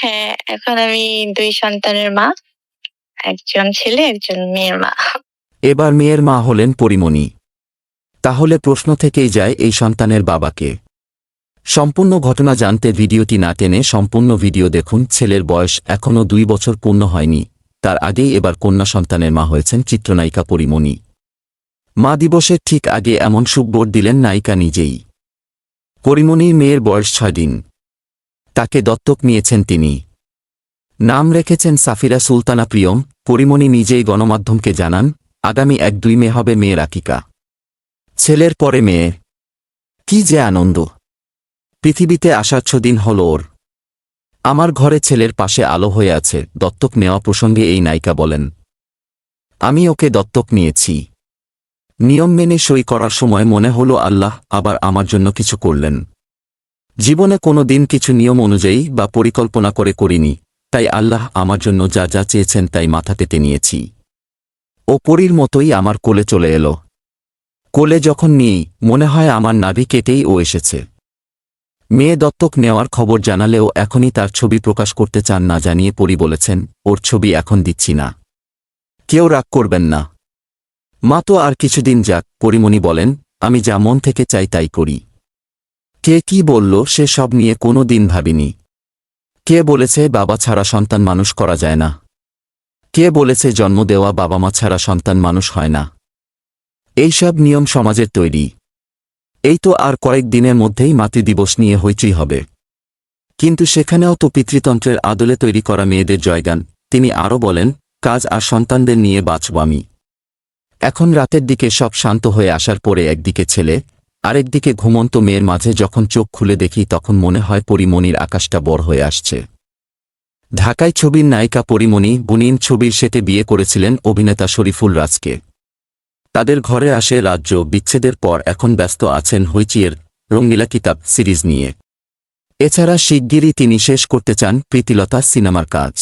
হ্যাঁ এখন আমি দুই সন্তানের মা। একজন ছেলে, একজন মেয়ের মা। এবার মেয়ের মা হলেন পরিমণি। তাহলে প্রশ্ন থেকেই যায় এই সন্তানের বাবাকে। সম্পূর্ণ ঘটনা জানতে ভিডিওটি না টেনে সম্পূর্ণ ভিডিও দেখুন। ছেলের বয়স এখনও দুই বছর পূর্ণ হয়নি। তার আগেই এবার কন্যা সন্তানের মা হয়েছেন চিত্রনায়িকা পরিমণি। মা দিবসের ঠিক আগে এমন সুখবর দিলেন নায়িকা নিজেই। পরিমণির মেয়ের বয়স ছয় দিন। তাকে দত্তক নিয়েছেন তিনি। নাম রেখেছেন সাফিরা সুলতানা প্রিয়ম, পরিমণি নিজেই গণমাধ্যমকে জানান, আগামী এক দুই মে হবে মেয়ের আকিকা। ছেলের পরে মেয়ে। কি যে আনন্দ। পৃথিবীতে আসার ছদিন হল ওর। আমার ঘরে ছেলের পাশে আলো হয়ে আছে, দত্তক নেওয়া প্রসঙ্গে এই নায়িকা বলেন, আমি ওকে দত্তক নিয়েছি। নিয়ম মেনে সই করার সময় মনে হলো আল্লাহ আবার আমার জন্য কিছু করলেন। জীবনে কোনো দিন কিছু নিয়ম অনুযায়ী বা পরিকল্পনা করে করিনি, তাই আল্লাহ আমার জন্য যা যা চেয়েছেন তাই মাথা পেতে নিয়েছি। ও পরীর মতোই আমার কোলে চলে এলো। কোলে যখন নিই মনে হয় আমার নাভি কেটেই ও এসেছে। মেয়ে দত্তক নেওয়ার খবর জানালেও এখনই তার ছবি প্রকাশ করতে চান না জানিয়ে পরি বলেছেন, ওর ছবি এখন দিচ্ছি না। কেউ রাগ করবেন না। মা তো আর কিছুদিন যাক, পরিমণি বলেন, আমি যা মন থেকে চাই তাই করি। কে কি বলল সে সব নিয়ে কোনো দিন ভাবিনি। কে বলেছে বাবা ছাড়া সন্তান মানুষ করা যায় না। কে বলেছে জন্ম দেওয়া বাবা মা ছাড়া সন্তান মানুষ হয় না। এইসব নিয়ম সমাজের তৈরি। এই তো আর কয়েক দিনের মধ্যেই মাতৃদিবস নিয়ে হইচই হবে। কিন্তু সেখানেও তো পিতৃতন্ত্রের আদলে তৈরি করা মেয়েদের জয়গান। তিনি আরও বলেন, কাজ আর সন্তানদের নিয়ে বাঁচব আমি। এখন রাতের দিকে সব শান্ত হয়ে আসার পরে একদিকে ছেলে আরেকদিকে ঘুমন্ত মেয়ের মাঝে যখন চোখ খুলে দেখি তখন মনে হয় পরিমণির আকাশটা বড় হয়ে আসছে। ঢাকায় ছবির নায়িকা পরিমণি, বুনিন ছবির সেটে বিয়ে করেছিলেন অভিনেতা শরীফুল রাজকে। তাদের ঘরে আসে রাজ্য বিচ্ছেদের পর এখন ব্যস্ত আছেন হইচিয়ের রঙ্গিলা কিতাব সিরিজ নিয়ে। এছাড়া শিগগিরই তিনি শেষ করতে চান প্রীতিলতা সিনেমার কাজ।